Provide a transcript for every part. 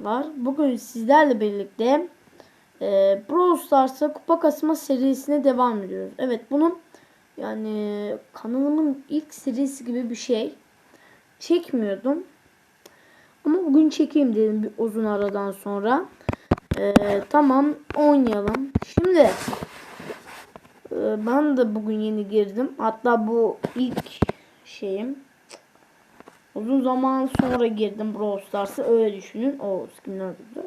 merhabalar. Bugün sizlerle birlikte e, Brawl Stars'a kupa kasma serisine devam ediyoruz. Evet bunun yani kanalımın ilk serisi gibi bir şey. Çekmiyordum. Ama bugün çekeyim dedim bir uzun aradan sonra. E, tamam oynayalım. Şimdi e, ben de bugün yeni girdim. Hatta bu ilk şeyim. Uzun zaman sonra girdim Brawl Stars'a öyle düşünün. O skinler de.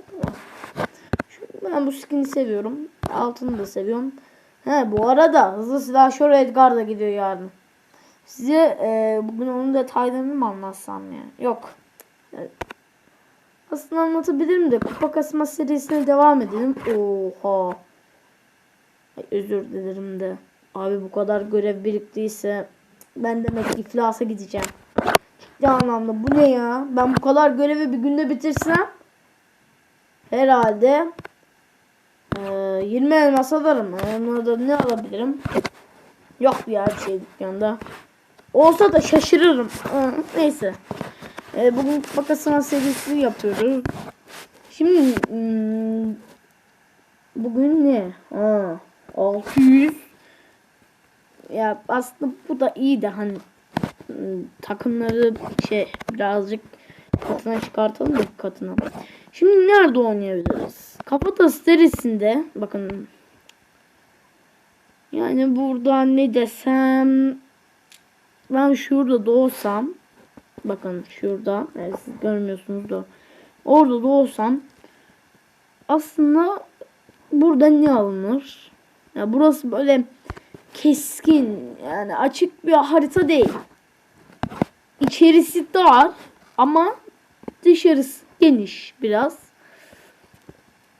Şu- Ben bu skin'i seviyorum. Altını da seviyorum. He bu arada hızlı silahşör Edgar da gidiyor yarın. Size e, bugün onun detaylarını mı anlatsam ya? Yok. Evet. Aslında anlatabilirim de kupa kasma serisine devam edelim. Oha. Ay, özür dilerim de. Abi bu kadar görev biriktiyse ben demek iflasa gideceğim. Ciddi anlamda bu ne ya? Ben bu kadar görevi bir günde bitirsem herhalde eee 20 elmas alırım. Onları da ne alabilirim? Yok ya bir şey dükkanda. Olsa da şaşırırım. Neyse. Eee, bugün bakasına serisi yapıyoruz. Şimdi hmm, bugün ne? Ha, 600 ya aslında bu da iyi de hani takımları şey birazcık katına çıkartalım da katına. Şimdi nerede oynayabiliriz? Kafatası serisinde bakın yani burada ne desem ben şurada doğsam bakın şurada yani siz görmüyorsunuz da orada doğsam aslında burada ne alınır? Ya burası böyle keskin yani açık bir harita değil. İçerisi dar ama dışarısı geniş biraz.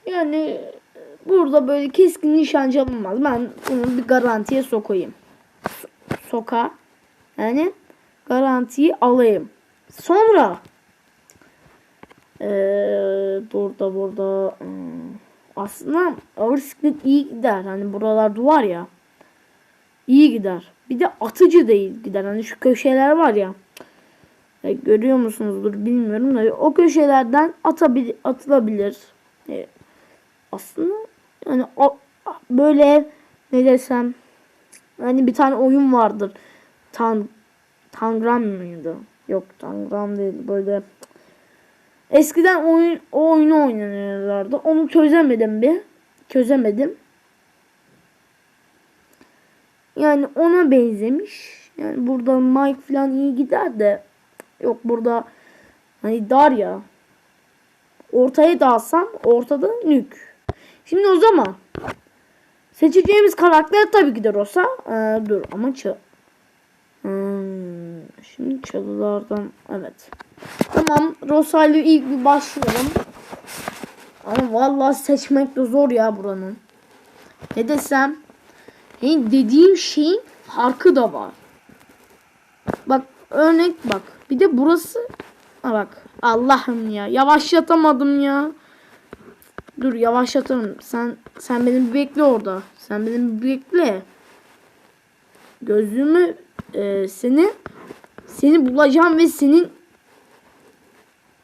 Yani burada böyle keskin nişancı alınmaz. Ben bunu bir garantiye sokayım. So- soka. Yani garantiyi alayım. Sonra ee, burada burada hmm, aslında ağır siklet iyi gider. Hani buralarda var ya iyi gider. Bir de atıcı değil gider. Hani şu köşeler var ya. Ya görüyor musunuzdur bilmiyorum da o köşelerden atabil atılabilir. E, aslında yani o, böyle ne desem hani bir tane oyun vardır. Tan Tangram mıydı? Yok Tangram değil böyle Eskiden oyun o oyunu oynanıyorlardı. Onu çözemedim bir. Çözemedim. Yani ona benzemiş. Yani burada Mike falan iyi gider de yok burada hani dar ya. Ortaya dalsam ortada nük. Şimdi o zaman seçeceğimiz karakter tabii ki de Rosa. Ee, dur ama çı Hmm, şimdi çalılardan evet. Tamam Rosa ile ilk bir başlayalım. Ama vallahi seçmek de zor ya buranın. Ne desem? Yani dediğim şeyin farkı da var. Bak örnek bak. Bir de burası. Ha bak. Allah'ım ya. Yavaşlatamadım ya. Dur yavaşlatırım. Sen sen beni bir bekle orada. Sen beni bir bekle. Gözümü e, seni seni bulacağım ve senin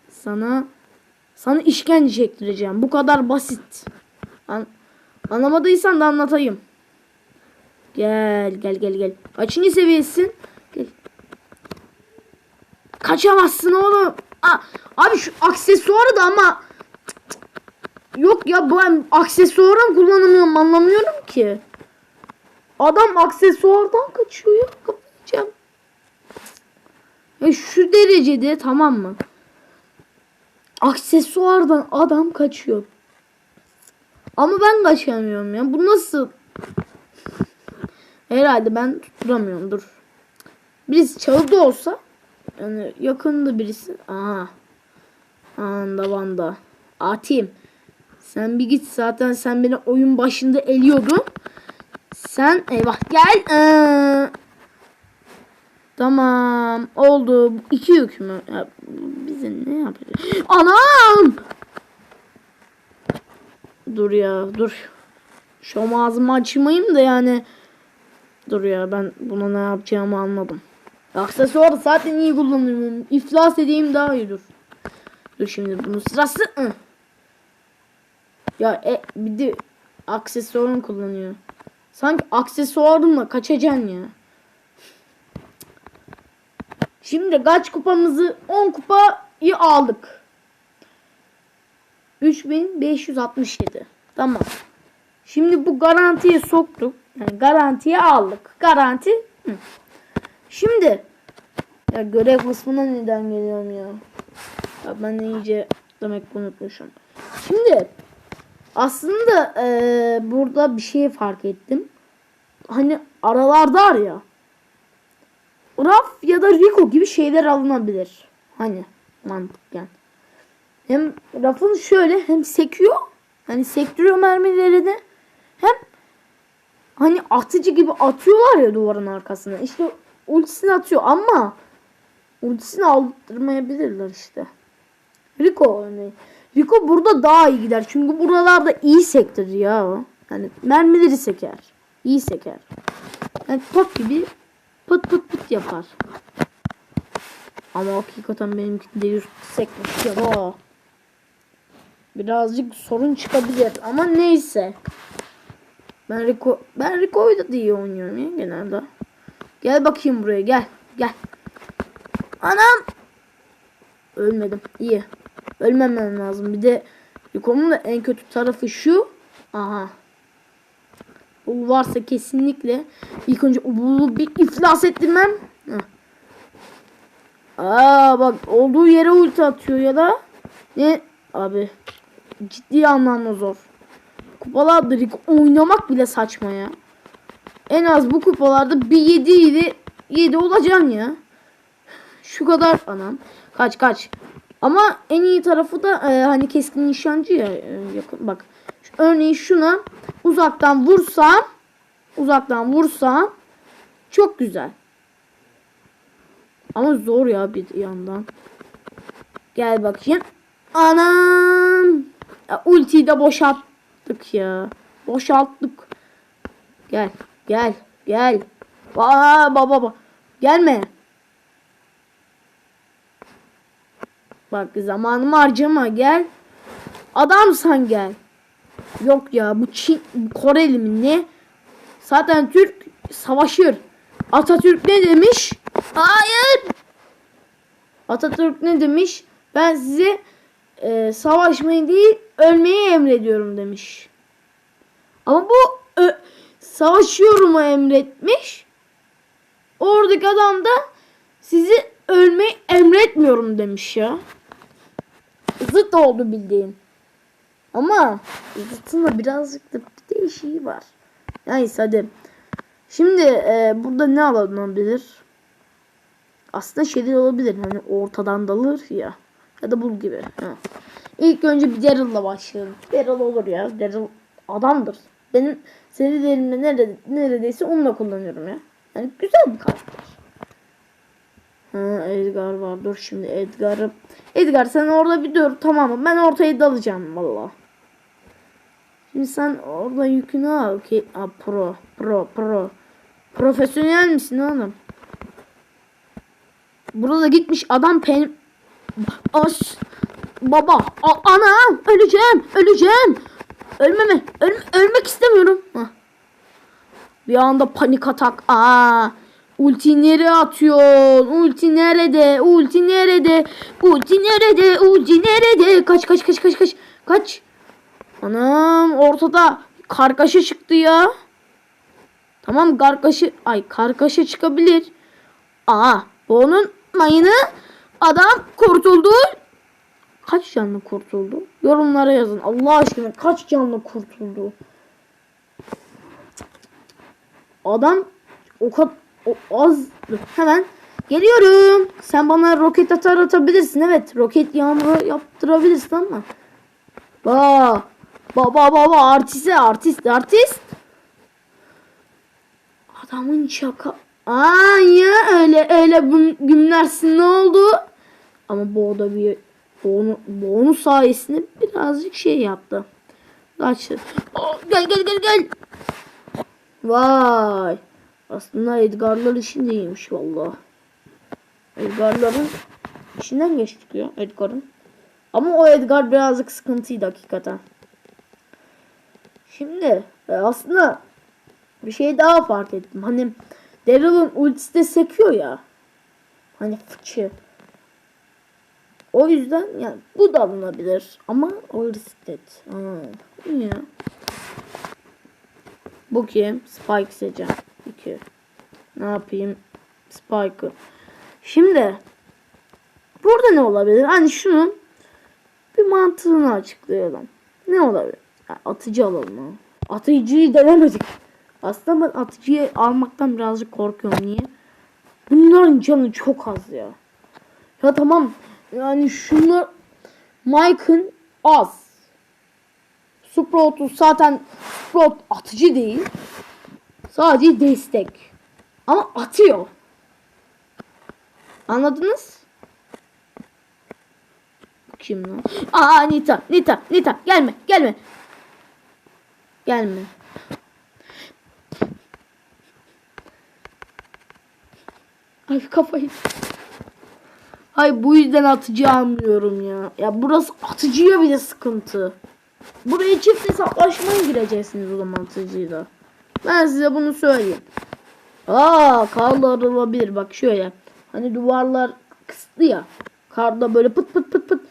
sana sana işkence çektireceğim. Bu kadar basit. An anlamadıysan da anlatayım. Gel gel gel gel. Kaçıncı seviyesin? Kaçamazsın oğlum. Aa, abi şu aksesuarı da ama yok ya ben aksesuarı mı kullanamıyorum anlamıyorum ki. Adam aksesuardan kaçıyor ya. Kapayacağım. Ya şu derecede tamam mı? Aksesuardan adam kaçıyor. Ama ben kaçamıyorum ya. Bu nasıl? Herhalde ben tutturamıyorum. Dur. Birisi çalıda olsa yani yakında birisi. Aha. Anda vanda. Atim. Sen bir git zaten sen beni oyun başında eliyordun. Sen eyvah gel. Ee, tamam oldu. İki yük mü? Ya, bize ne yapacak? Anam! Dur ya dur. Şu ağzımı açmayayım da yani. Dur ya ben buna ne yapacağımı anladım. Aksesuarı zaten iyi kullanıyorum. İflas edeyim daha iyi dur. Şimdi bunun sırası. Ya e, bir de aksesuarını kullanıyor. Sanki aksesuarınla kaçacaksın ya. Şimdi kaç kupamızı 10 kupayı aldık. 3567. Tamam. Şimdi bu garantiye soktuk. Yani garantiye aldık. Garanti. Hı. Şimdi ya görev kısmına neden geliyorum ya? ya ben iyice demek unutmuşum. Şimdi aslında eee, burada bir şey fark ettim. Hani aralarda var ya. Raf ya da Rico gibi şeyler alınabilir. Hani mantıken. Hem rafın şöyle hem sekiyor. Hani sektiriyor mermilerini. Hem hani atıcı gibi atıyorlar ya duvarın arkasına. İşte ultisini atıyor ama ultisini aldırmayabilirler işte. Rico örneğin. Rico burada daha iyi gider. Çünkü buralarda iyi sektir ya. Yani mermileri seker. İyi seker. Yani top gibi pıt pıt pıt yapar. Ama hakikaten benimkinde yüz sekmiş ya. o. Birazcık sorun çıkabilir ama neyse. Ben Rico ben Rico'yu da iyi oynuyorum ya genelde. Gel bakayım buraya gel. Gel. Anam. Ölmedim. İyi. Ölmemem lazım. Bir de Rico'nun da en kötü tarafı şu. Aha. Bu varsa kesinlikle ilk önce bunu bir iflas ettirmem. Heh. Aa bak olduğu yere ulti atıyor ya da ne abi ciddi anlamda zor. Kupalarda oynamak bile saçma ya. En az bu kupalarda bir 7 ile 7 olacaksın ya. Şu kadar anam. Kaç kaç. Ama en iyi tarafı da e, hani keskin nişancı ya e, yakın. Bak. Şu, örneğin şuna uzaktan vursam uzaktan vursam çok güzel. Ama zor ya bir yandan. Gel bakayım. Anam. Ya, ultiyi de boşalttık ya. Boşalttık. Gel. Gel. Gel. Baba baba. Gelme. Bak zamanımı harcama gel. Adamsan gel. Yok ya bu Çin Koreli mi ne? Zaten Türk savaşır. Atatürk ne demiş? Hayır. Atatürk ne demiş? Ben size e, savaşmayı değil ölmeyi emrediyorum demiş. Ama bu ö, savaşıyorum'u emretmiş. Oradaki adam da sizi ölmeyi emretmiyorum demiş ya. Zıt oldu bildiğin. Ama zıtın da birazcık da bir değişiği var. Neyse hadi. Şimdi e, burada ne alınabilir? Aslında şeyler olabilir. Hani ortadan dalır ya. Ya da bul gibi. Ha. İlk önce bir Daryl'la başlayalım. Daryl olur ya. Daryl adamdır. Benim serilerimde nerede, neredeyse onunla kullanıyorum ya. Yani güzel bir karakter. Ha, Edgar var. Dur şimdi Edgar'ı. Edgar sen orada bir dur tamam mı? Ben ortaya dalacağım valla. Şimdi sen orada yükünü al ki ha, pro pro pro. Profesyonel misin oğlum? Burada gitmiş adam pen As baba a, ana öleceğim öleceğim ölmeme öl, ölmek istemiyorum Hah. bir anda panik atak aa ulti nereye atıyor ulti nerede? Ulti nerede? Ulti nerede? Ulti nerede? Kaç kaç kaç kaç kaç. Kaç. Anam ortada kargaşa çıktı ya. Tamam kargaşa ay kargaşa çıkabilir. Aa onun mayını adam kurtuldu. Kaç canlı kurtuldu? Yorumlara yazın. Allah aşkına kaç canlı kurtuldu? Adam o kadar az hemen geliyorum. Sen bana roket atar atabilirsin. Evet roket yağmuru yaptırabilirsin ama. Ba baba baba artiste artist artist. Adamın şaka. Aa ya öyle öyle gümlersin ne oldu? Ama bu da bir Bonus, bonus sayesinde birazcık şey yaptı. Kaçtı. Oh, gel gel gel gel. Vay. Aslında Edgar'lar işinde iyiymiş valla. Edgar'ların işinden geçtik ya Edgar'ın. Ama o Edgar birazcık sıkıntıydı hakikaten. Şimdi e, aslında bir şey daha fark ettim. Hani Daryl'ın ultisi de sekiyor ya. Hani fıçı. O yüzden yani bu da alınabilir. Ama o risket. Aa. Bu kim? Spike seçeceğim. 2. Ne yapayım? Spike'ı. Şimdi burada ne olabilir? Hani şunun bir mantığını açıklayalım. Ne olabilir? Atıcı alalım ha. Atıcıyı denemedik. Aslında ben atıcıyı almaktan birazcık korkuyorum. Niye? Bunların canı çok az ya. Ya tamam. Yani şunlar Mike'ın az. Sprout'u zaten Sprout atıcı değil. Sadece destek. Ama atıyor. Anladınız? Kim lan? Aa Nita, Nita, Nita gelme, gelme. Gelme. Ay kafayı. Ay bu yüzden atıcı almıyorum ya. Ya burası atıcıya bile sıkıntı. Buraya çift hesaplaşmaya gireceksiniz o zaman atıcıyla. Ben size bunu söyleyeyim. Aa kaldırılabilir bak şöyle. Hani duvarlar kısıtlı ya. Karda böyle pıt pıt pıt pıt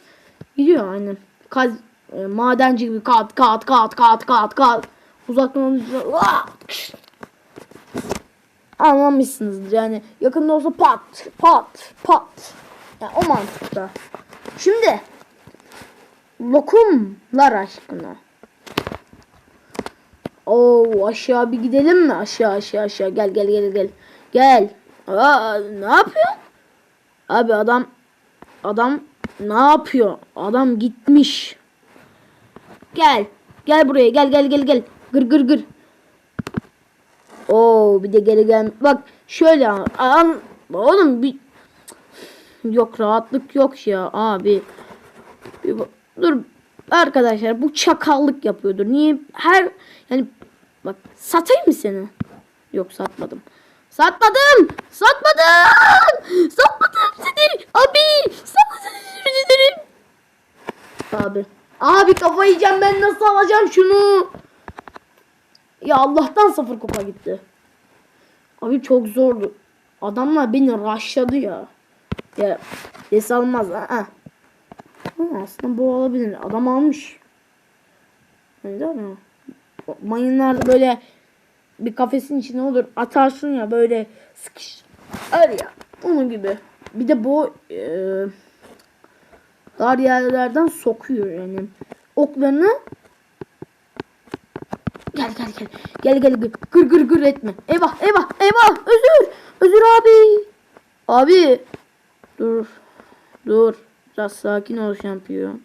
gidiyor aynen. Kaz, e, madenci gibi kat kat kat kat kat kat. Uzaktan alınca Aa! anlamışsınızdır yani yakında olsa pat pat pat yani o mantıkta şimdi lokumlar aşkına Oo aşağı bir gidelim mi? Aşağı aşağı aşağı. Gel gel gel gel. Gel. Aa, ne yapıyor? Abi adam adam ne yapıyor? Adam gitmiş. Gel gel buraya. Gel gel gel gel. Gır gır gır. Oo bir de geri gel. Bak şöyle an oğlum bir yok rahatlık yok ya abi. Bir, dur. Arkadaşlar bu çakallık yapıyordur. Niye? Her yani bak satayım mı seni? Yok satmadım. Satmadım. Satmadım. Satmadım seni. Abi dilerim. Abi. Abi kafayı yiyeceğim ben nasıl alacağım şunu? Ya Allah'tan sıfır kupa gitti. Abi çok zordu. Adamlar beni rushladı ya. Ya des almaz. Ha. Ha, aslında bu olabilir. Adam almış. Öyle değil Mayınlarda böyle bir kafesin içine olur. Atarsın ya böyle sıkış. Öyle ya. Onun gibi. Bir de bu e, dar yerlerden sokuyor yani. Oklarını Gel gel gel. Gel gel gel. Gır gır gır etme. Eyvah eyvah eyvah. Özür. Özür abi. Abi. Dur. Dur. Biraz sakin ol şampiyon.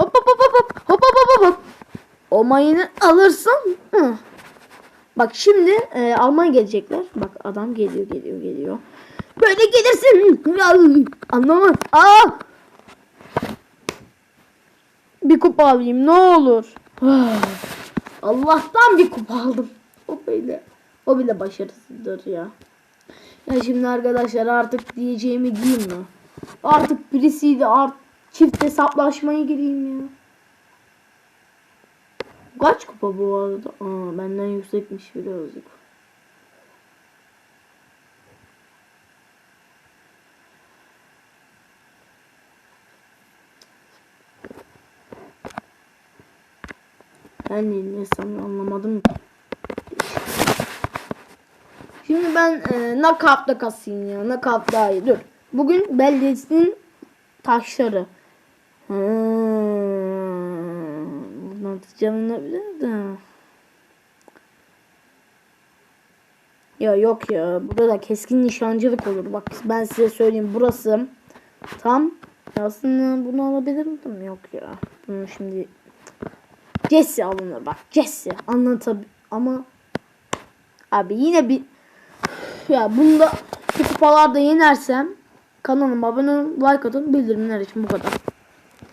Hop hop hop hop hop. Hop hop hop. O mayını alırsam. Hı. Bak şimdi e, Alman gelecekler. Bak adam geliyor geliyor geliyor. Böyle gelirsin. Anlamaz. Aa! Bir kupa alayım ne olur. Allah'tan bir kupa aldım. O bile, o bile başarısızdır ya. Ya şimdi arkadaşlar artık diyeceğimi diyeyim mi? Artık birisiyle art çift hesaplaşmaya gireyim ya. Kaç kupa bu arada? Aa, benden yüksekmiş birazcık. Ben ne sanırım anlamadım ki. Şimdi ben e, knockout'ta kasayım ya. Knockout daha iyi. Dur. Bugün beldesinin taşları. Hmm, atacağım olabilir de. Ya yok ya. Burada keskin nişancılık olur. Bak ben size söyleyeyim. Burası tam aslında bunu alabilir miyim? Yok ya. Bunu şimdi Jesse alınır bak. Jesse anlatab ama abi yine bir ya bunda bu kupalarda yenersem kanalıma abone olun, like atın, bildirimler için bu kadar.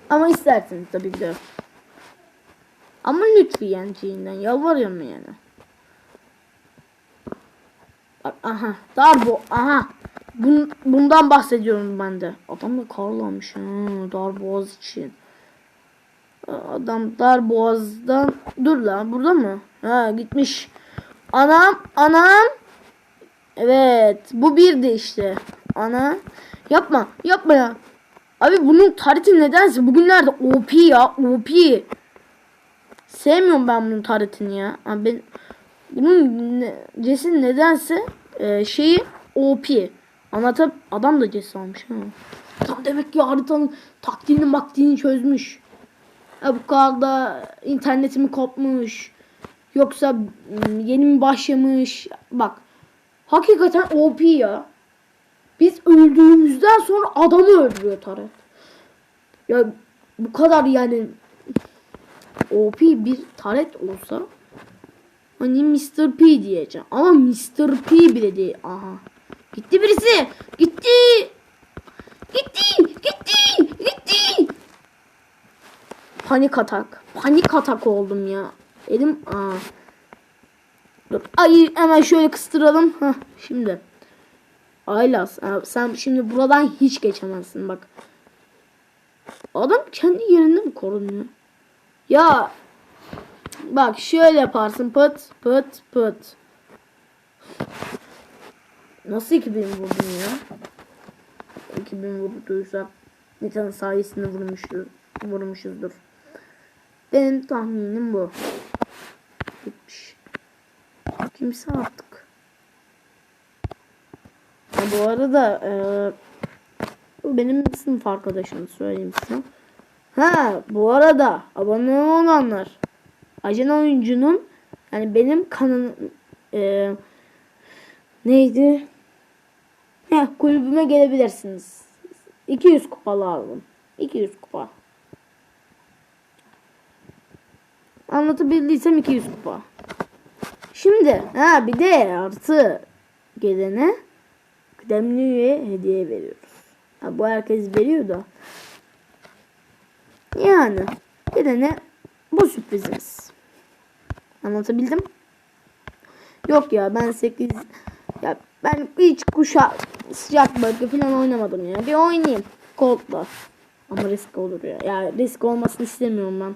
Ama isterseniz tabii ki. Ama lütfen ciğinden yalvarıyorum yani. Bak aha dar bu aha Bun, bundan bahsediyorum ben de. Adam da karlamış ha, dar boğaz için. Adam dar boğazdan dur lan burada mı? Ha gitmiş. Anam anam. Evet bu birdi işte. Ana. Yapma yapma ya. Abi bunun tarihi nedense bugünlerde OP ya OP. Sevmiyorum ben bunun tarihini ya. Abi ben bunun cesin nedense e, şeyi OP. Anlatıp adam da cesi almış ha. Tam demek ki haritanın taktiğini maktiğini çözmüş. Ya bu kadar da interneti mi kopmuş? Yoksa mm, yeni mi başlamış? Bak. Hakikaten OP ya. Biz öldüğümüzden sonra adamı öldürüyor Taret. Ya bu kadar yani OP bir Taret olsa hani Mr. P diyeceğim. Ama Mr. P bile değil. Aha. Gitti birisi. Gitti. Gitti. Gitti. Gitti. Panik atak. Panik atak oldum ya. Dedim aa. Dur. Ay hemen şöyle kıstıralım. Hah şimdi. Aylas ha, sen şimdi buradan hiç geçemezsin bak. Adam kendi yerinde mi korunuyor? Ya bak şöyle yaparsın pıt pıt pıt. Nasıl 2000 vurdun ya? 2000 vurduysa Nitan'ın sayesinde vurmuştur, vurmuşuzdur. Benim tahminim bu. Gitmiş. Kimse artık. Bu arada e, benim sınıf arkadaşım söyleyeyim size. Ha bu arada abone olanlar Ajan oyuncunun yani benim kanalım e, neydi? Heh, kulübüme gelebilirsiniz. 200 kupa lazım. 200 kupa. Anlatabildiysem 200 kupa. Şimdi ha bir de artı gelene kıdemli üye hediye veriyoruz. Ha, bu herkes veriyor da. Yani gelene bu sürprizimiz. Anlatabildim? Yok ya ben 8 ya ben hiç kuşa sıcak bölge falan oynamadım ya. Bir oynayayım Colt'la. Ama risk olur ya. Ya risk olmasını istemiyorum ben.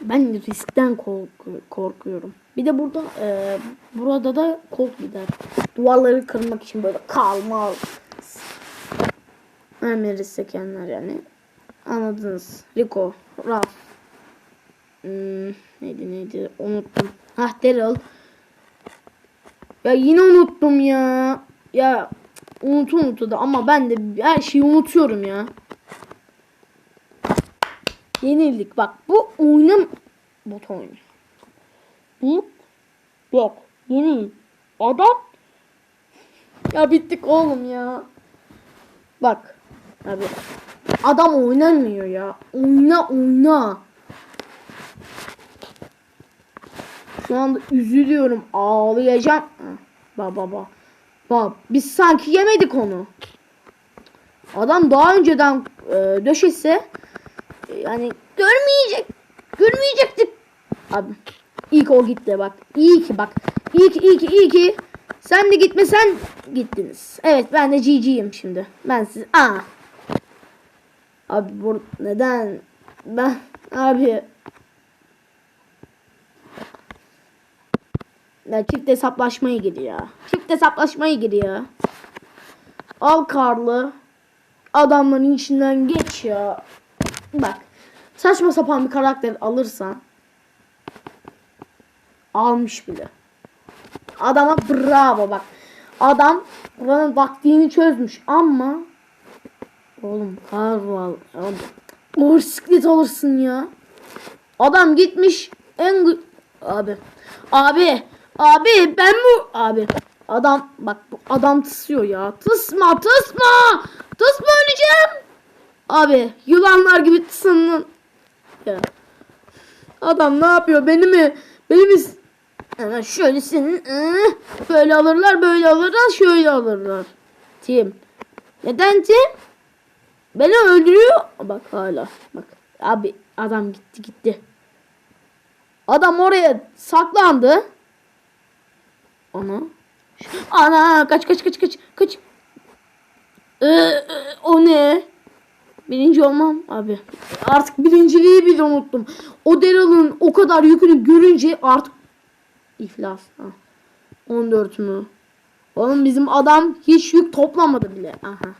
Ben riskten korku- korkuyorum. Bir de burada e, burada da Colt gider. Duvarları kırmak için böyle kalma. Ömer sekenler yani. Anladınız. Rico, Raf. Hmm, neydi neydi unuttum. Hah Daryl. Ya yine unuttum ya. Ya unutu unutu da ama ben de her şeyi unutuyorum ya. Yenildik. Bak bu oyunun bot oyunu. Bu yok. Yeni adam ya bittik oğlum ya. Bak abi adam oynamıyor ya. Oyna oyna. Şu anda üzülüyorum. Ağlayacağım. Baba baba. Bak biz sanki yemedik onu. Adam daha önceden e, döşese yani görmeyecek. Görmeyecektik. Abi ilk o gitti bak. İyi ki bak. İyi ki iyi ki iyi ki. Sen de gitmesen gittiniz. Evet ben de GG'yim şimdi. Ben siz aa. Abi bu neden ben abi Ya çift hesaplaşmaya giriyor. Çift hesaplaşmaya giriyor. Al karlı. Adamların içinden geç ya. Bak. Saçma sapan bir karakter alırsan. Almış bile. Adama bravo bak. Adam buranın taktiğini çözmüş ama Oğlum karval. O bisiklet alırsın ya. Adam gitmiş en abi. Abi Abi ben bu abi adam bak bu adam tısıyor ya. Tısma tısma. Tısma öleceğim. Abi yılanlar gibi tısının. Ya. Adam ne yapıyor? Beni mi? Beni mi? Hemen şöyle senin böyle alırlar, böyle alırlar, şöyle alırlar. Tim. Neden Tim? Beni öldürüyor. Bak hala. Bak. Abi adam gitti gitti. Adam oraya saklandı. Ana. Ana kaç kaç kaç kaç kaç. Ee, e, o ne? Birinci olmam abi. Artık birinciliği bile unuttum. O Daryl'ın o kadar yükünü görünce artık iflas. Ha. 14 mü? Oğlum bizim adam hiç yük toplamadı bile. Aha.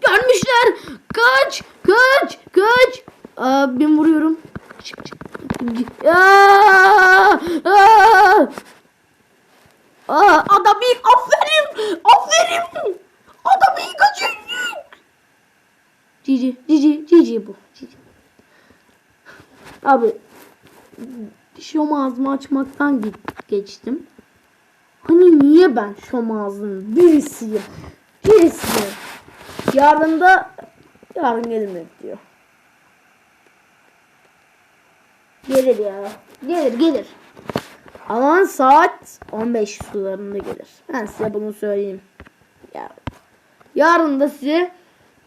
Gelmişler. Kaç. Kaç. Kaç. Aa, ben vuruyorum. Çık çık. Aa, aa. Aa, adam iyi. Aferin. Aferin. Adam iyi kaçırdık. Cici. Cici. Cici bu. Cici. Abi. Şom ağzımı açmaktan ge- geçtim. Hani niye ben şom ağzının birisiyim? Birisiyim. Yarın da yarın gelmek diyor. Gelir ya. Gelir gelir. Ama saat 15 sularında gelir. Ben size bunu söyleyeyim. Yarın. Yarın da size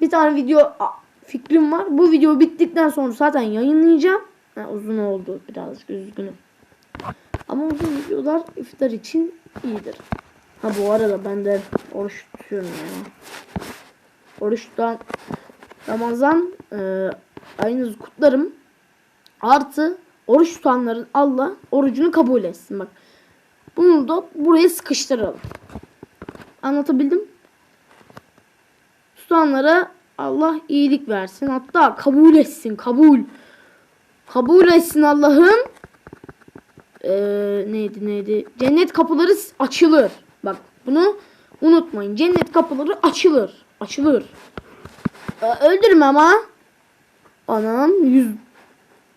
bir tane video fikrim var. Bu video bittikten sonra zaten yayınlayacağım. Ha, uzun oldu birazcık üzgünüm. Ama uzun videolar iftar için iyidir. Ha bu arada ben de oruç tutuyorum yani. Oruçtan Ramazan e, ayınızı kutlarım. Artı oruç tutanların Allah orucunu kabul etsin. Bak bunu da buraya sıkıştıralım. Anlatabildim? Tutanlara Allah iyilik versin. Hatta kabul etsin. Kabul. Kabul etsin Allah'ım. Ee, neydi neydi? Cennet kapıları açılır. Bak bunu unutmayın. Cennet kapıları açılır. Açılır. Ee, öldürme ama. Anam 100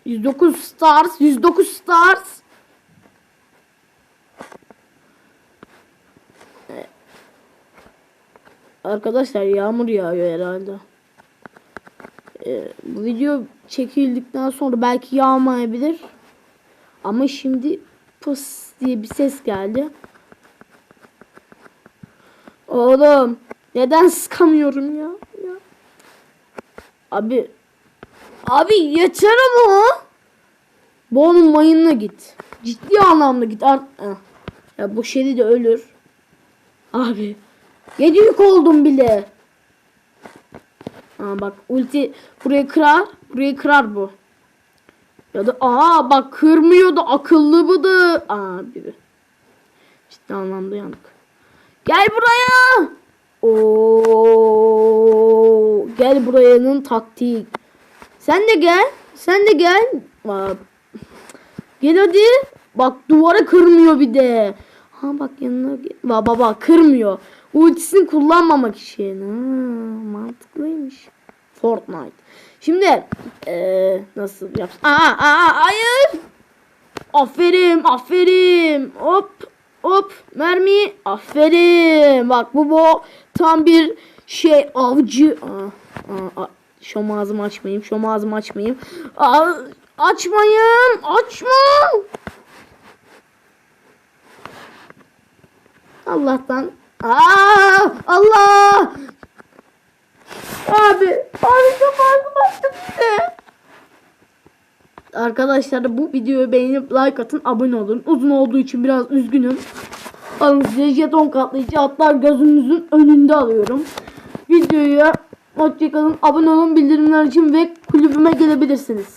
109 stars 109 stars. Arkadaşlar yağmur yağıyor herhalde. Ee, bu video çekildikten sonra belki yağmayabilir. Ama şimdi pıs diye bir ses geldi. Oğlum neden sıkamıyorum ya? ya? Abi abi yeter ama. Onun mayınına git. Ciddi anlamda git. Ar ya bu de ölür. Abi. Yedi yük oldum bile. Aa bak ulti burayı kırar. Burayı kırar bu. Ya da aa bak kırmıyor da akıllı bıdı. Aa biri. Ciddi anlamda yandık. Gel buraya. Oo gel burayanın taktik. Sen de gel. Sen de gel. Aa, gel hadi. Bak duvara kırmıyor bir de. Ha bak yanına gel. Bak baba kırmıyor. Ultisini kullanmamak için. Ha, mantıklıymış. Fortnite. Şimdi eee nasıl yap? Aa, aa hayır. Aferin, aferin. Hop, hop. Mermi. Aferin. Bak bu bu tam bir şey avcı. Aa, aa, açmayayım. Şom ağzımı açmayayım. Aa, açmayayım. Açma. Allah'tan. Aa, Allah. Abi, abi ağzım açtım size. Arkadaşlar bu videoyu beğenip like atın, abone olun. Uzun olduğu için biraz üzgünüm. Alın size jeton katlayıcı hatta gözünüzün önünde alıyorum. Videoya hoşçakalın, abone olun, bildirimler için ve kulübüme gelebilirsiniz.